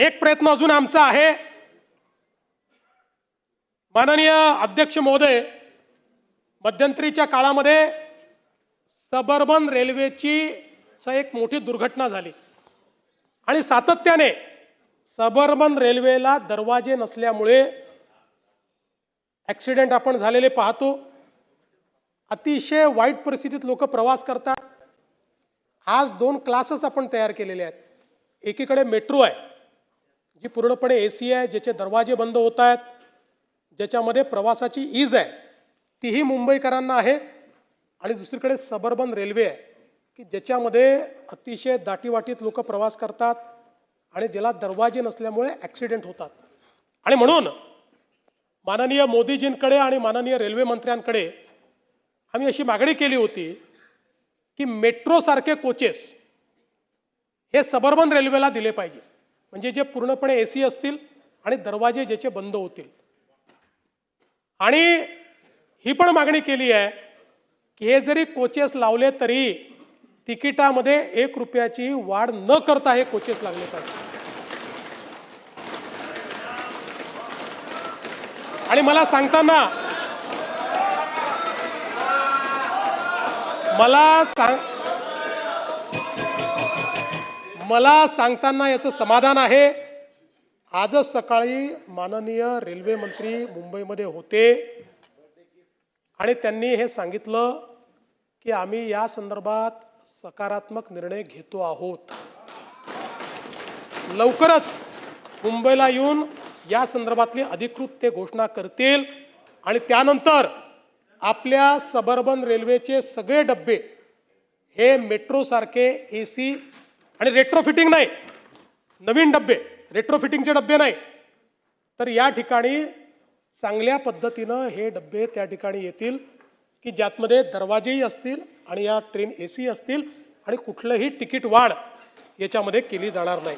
एक प्रयत्न अजून आमचा आहे. माननीय अध्यक्ष महोदय मध्यंतरीच्या काळामध्ये सबर्बन रेल्वेची एक मोठी दुर्घटना झाली. आणि सातत्याने सबर्बन रेल्वेला दरवाजे नसल्यामुळे ॲक्सिडेंट आपण झालेले पाहतो. अतिशय वाईट परिस्थितीत लोक प्रवास करतात. आज दोन क्लासेस आपण तयार केलेले आहेत. एकीकडे मेट्रो आहे. जी पूर्णपणे ए सी आहे ज्याचे दरवाजे बंद होत आहेत ज्याच्यामध्ये प्रवासाची ईज आहे तीही मुंबईकरांना आहे आणि दुसरीकडे सबर्बन रेल्वे आहे की ज्याच्यामध्ये अतिशय दाटीवाटीत लोक प्रवास करतात आणि ज्याला दरवाजे नसल्यामुळे ॲक्सिडेंट होतात. आणि म्हणून माननीय मोदीजींकडे आणि माननीय रेल्वे मंत्र्यांकडे आम्ही अशी मागणी केली होती की मेट्रोसारखे कोचेस हे सबर्बन रेल्वेला दिले पाहिजे. म्हणजे जे पूर्णपणे ए सी असतील आणि दरवाजे ज्याचे बंद होतील. आणि ही पण मागणी केली आहे की हे जरी कोचेस लावले तरी तिकिटामध्ये एक रुपयाची वाढ न करता हे कोचेस लागले पाहिजे. आणि मला सांगताना मला सांग मला सांगताना याचं समाधान आहे. आजच सकाळी माननीय रेल्वे मंत्री मुंबईमध्ये होते. आणि त्यांनी हे सांगितलं की आम्ही या संदर्भात सकारात्मक निर्णय घेतो आहोत. लवकरच मुंबईला येऊन या संदर्भातली अधिकृत ते घोषणा करतील. आणि त्यानंतर आपल्या सबर्बन रेल्वेचे सगळे डब्बे हे मेट्रोसारखे ए सी आणि रेट्रोफिटिंग नाही. नवीन डबे रेट्रोफिटिंगचे डब्बे नाही. तर या ठिकाणी चांगल्या पद्धतीनं हे डबे त्या ठिकाणी येतील की ज्यातमध्ये दरवाजेही असतील आणि या ट्रेन ए सी असतील आणि कुठलंही तिकीट वाढ याच्यामध्ये केली जाणार नाही.